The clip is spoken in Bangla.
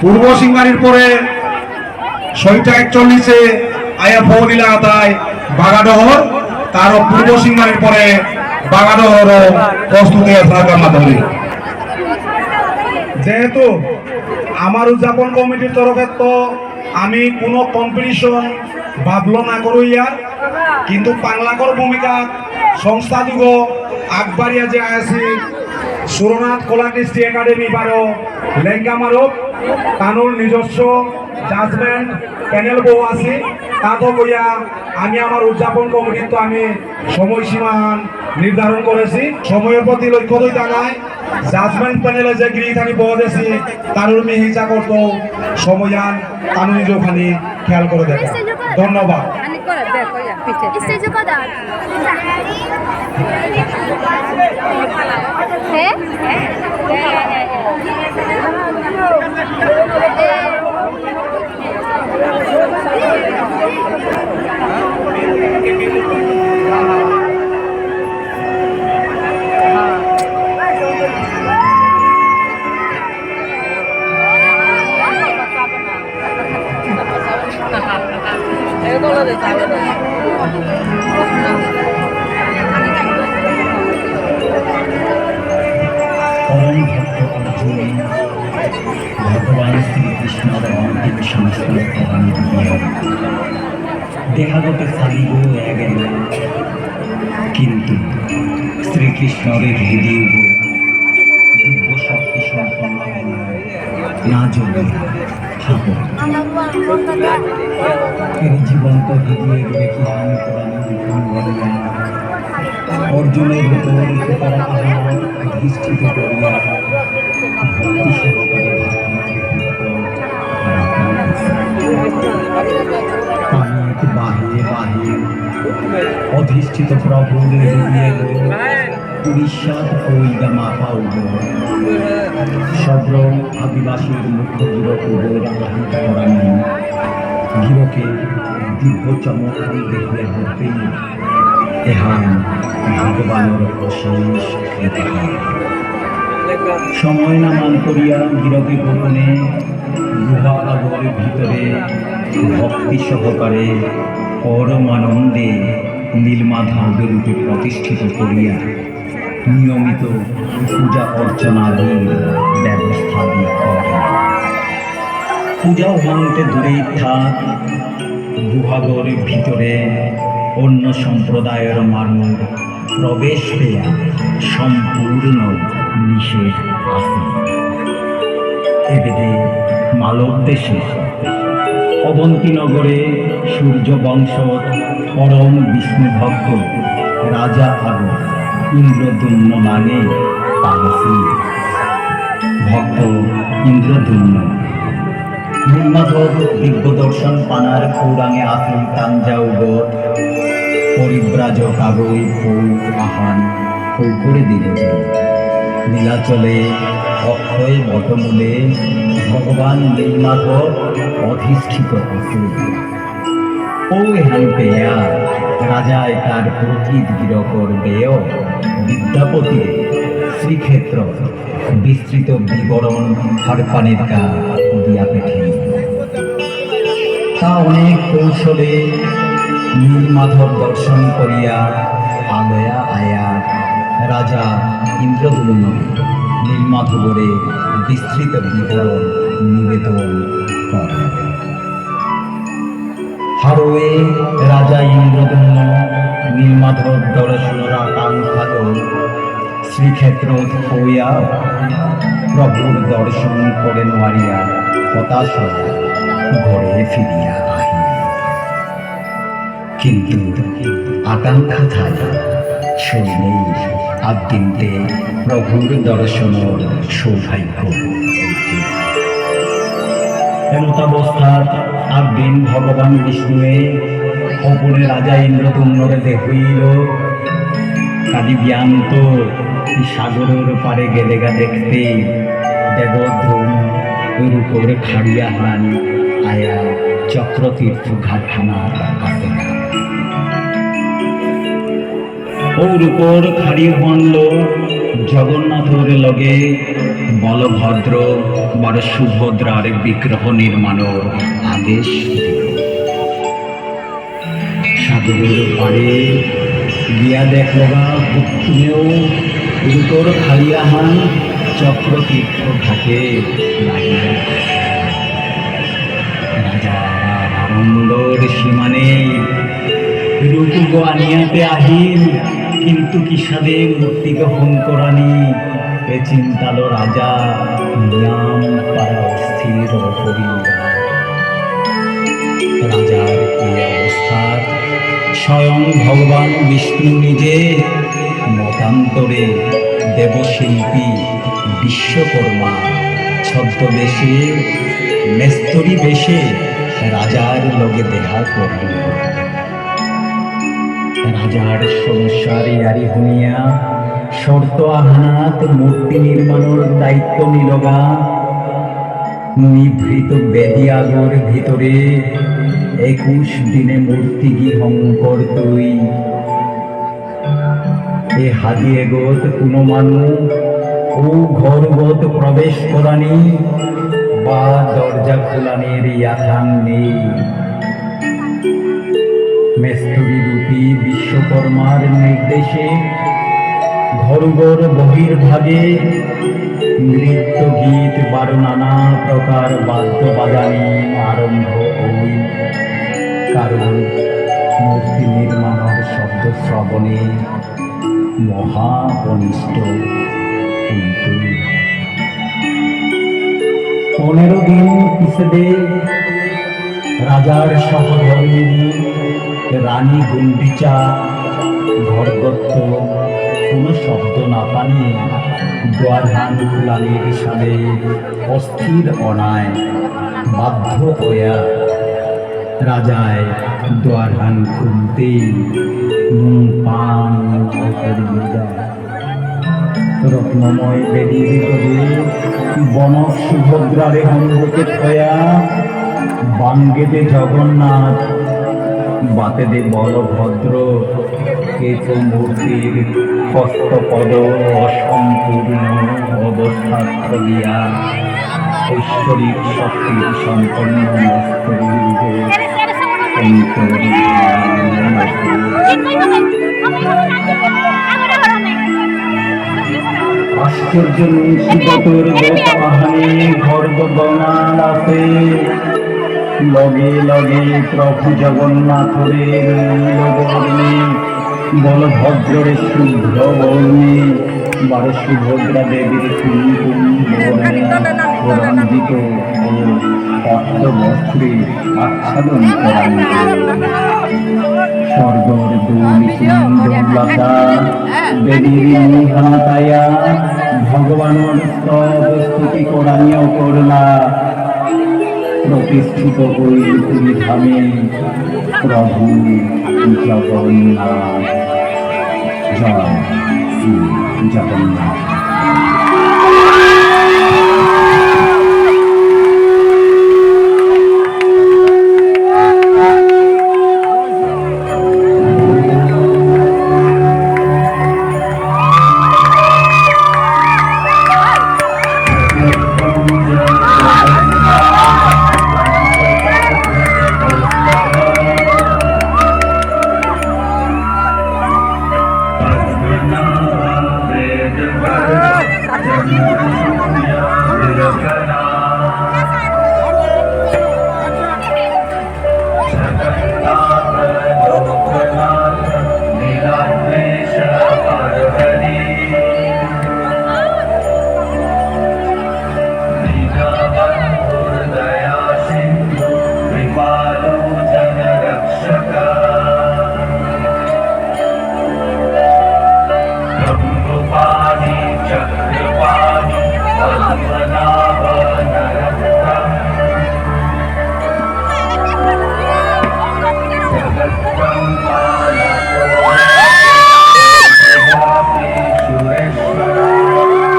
পূর্ব সিংহারির পরে সইটা একচল্লিশে আয়া ফৌদিলা আতায় বাগাডহর তার পূর্ব সিংহারির পরে বাগাডহর প্রস্তুতি থাকা মাধ্যমে। যেহেতু আমার উদযাপন কমিটির তরফে তো আমি কোনো কম্পিটিশন ভাবলো না করো ইয়ার কিন্তু পাংলাকর ভূমিকা সংস্থা যুগ আগবাড়িয়া যে আছে সুরনাথ কলা কৃষ্টি একাডেমি বারো, লেঙ্গা মারক তানুর নিজস্ব, জাজমেন্ট, প্যানেল বউ আছে। তাতো কইয়া আমি আমার উদযাপন কমিটির তো আমি সময়সীমা নির্ধারণ করেছি। সময়ের প্রতি লক্ষ্য দই জানায় জাজমেন্ট প্যানেলে যে গৃহীথানি বউ আছে তানুর মিহিচা করতো। সময়ান, তানু নিজখানি খেয়াল করে দেখা। ধন্যবাদ। স্টেজে কথা 哎？哎来 দেহাগত সারিব গেল কিন্তু শ্রীকৃষ্ণের হৃদয় দিব্য শক্তি সম্পন্ন না জ্বলিয়া থাকো তিনি জীবন্ত হৃদয়ে বিধান বলিয়া অর্জুনের উপর কৃপার অধিষ্ঠিত করিয়া অধিষ্ঠিত প্রভুর হৃদয়ে উড়িষ্যাত হইগা মাপা উগ সব্র আদিবাসীর মুখ্য গিরক করা গিরকে দিব্য চমক দেখিয়া হতেই এহান ভগবানের অশেষ সময় নামান করিয়া গিরকে গোপনে গুহা আগরের ভিতরে ভক্তি সহকারে পরমানন্দে নীলমাধবের রূপে প্রতিষ্ঠিত করিয়া নিয়মিত পূজা অর্চনাদির ব্যবস্থা পূজা হতে দূরেই থাক গুহাগরের ভিতরে অন্য সম্প্রদায়ের মানুষ প্রবেশ পেয়া সম্পূর্ণ নিষেধ আছে। এবেদে মালব দেশে অবন্তীনগরে সূর্য বংশ পরম বিষ্ণু ভক্ত, রাজা আগো ইন্দ্রদুম্ন মানে ভক্ত ইন্দ্রদুম্ন। দিব্য দর্শন পানার কৌরাঙে আসেন তাঞ্জাউগর পরিব্রাজ কাগই ফৌ আহান ফৌ করে দিল নীলাচলে অক্ষয় বটমূলে, ভগবান নীলমাধব অধিষ্ঠিত আছে ও এহান পেয়া রাজায় তার প্রকৃত গিরকর বেয় বিদ্যাপতি শ্রীক্ষেত্র বিস্তৃত বিবরণ হারপানের গা দিয়া পেঠে। তা অনেক কৌশলে নীলমাধব দর্শন করিয়া আলয়া আয়া রাজা ইন্দ্রদুম্ন নীলমাধবরে বিস্তৃত বিবরণ নিবেদন করেন। হারোয়ে রাজা ইন্দ্রদুম্ন, নীলমাধব দর্শনর আকাঙ্ক্ষা শ্রীক্ষেত্র হইয়া প্রভুর দর্শন করে মারিয়া হতাশ ঘরে ফিরিয়া কিন্তু আকাঙ্ক্ষা থাকে শৈলেই আদিনতে প্রভুর দর্শন সৌভাগ্য। ভগবান বিষ্ণুয়ে অপরে রাজা ইন্দ্রতুম্নরে দেখিল কালি ব্যান্ত সাগরের পারে গেলে গা দেখতে দেবদ্রুম রূপর খাড়িয়া হান আয়া চক্রতীর্থ ঘাটখানার কাছে ওর উপর খাড়ি হনল জগন্নাথর লগে বলভদ্র বড় সুভদ্রার বিগ্রহ নির্মাণের আদেশ। সাগরের পাড়ে গিয়া দেখলগা পশ্চিমেও উত্তর খালিয়াহান চক্রতীর্থ ঘাটে লাগিয়া রাজা আনন্দর সীমানে রূপ আনিয়াতে আহিল, কিন্তু কিসাদে মূর্তি গ্রহণ করানি? এ চিন্তালো রাজা নিয়াম পারা অস্থির করিয়া রাজার এই অবস্থার স্বয়ং ভগবান বিষ্ণু নিজে মতান্তরে দেবশিল্পী বিশ্বকর্মা, ছদ্মবেশে, মেস্তরি বেশে রাজার লগে দেখা করল। রাজার সংসার ইয়ারি শুনিয়া শর্ত আহানাত মূর্তি নির্মাণের দায়িত্ব নিলগা। নিভৃত বেদি আগর ভিতরে একুশ দিনে মূর্তি গৃহঙ্কর তুই এ হাদি এগত কোনো মানু, ও ঘরগত প্রবেশ করানি, বা দরজা খোলানির ইয়াথান নেই। মেস্তরি রূপী বিশ্বকর্মার নির্দেশে ঘরগর বহির্ভাগে নৃত্য গীত বারো নানা প্রকার বাদ্য বাজানি আরম্ভ হই। কারণ মূর্তি নির্মাণের শব্দ শ্রবণে মহা অনিষ্ট কিন্তু পনেরো দিন পিছনে রাজার সহধর্মিনী রানী গুন্ডিচা ঘরগত্ত কোনো শব্দ না পানিয়ে দ্বারহান খুলানির সাথে অস্থির অনায় বাধ্য হইয়া রাজায় দ্বারহান খুলতেই নুন পান রত্নময় বেদির কবি বনক সুভদ্রারে অন্ধকে থয়া বাঙ্গেদে জগন্নাথ বাতেদে বলভদ্র কেত মূর্তির হস্তপদ অসম্পূর্ণ অবস্থা করিয়া ঐশ্বরিক শক্তি সম্পন্ন আশ্চর্য মুন্সিবতর গোপাহানি গর্ব আছে লগে লগে প্রভু জগন্নাথরে নীলবর্ণে বলভদ্রের শুভ্র বর্ণে বারে সুভদ্রা দেবীর কুমকুম বর্ণে রঞ্জিত ও পদ্ম বস্ত্রে আচ্ছাদন করানো স্বর্গর দুর্লতা দেবীর নিহাতায়া ভগবানের স্তব স্তুতি করলা প্রতিষ্ঠিত হইল তুমি ধামে প্রভু জগন্নাথ। 上렇게하 면,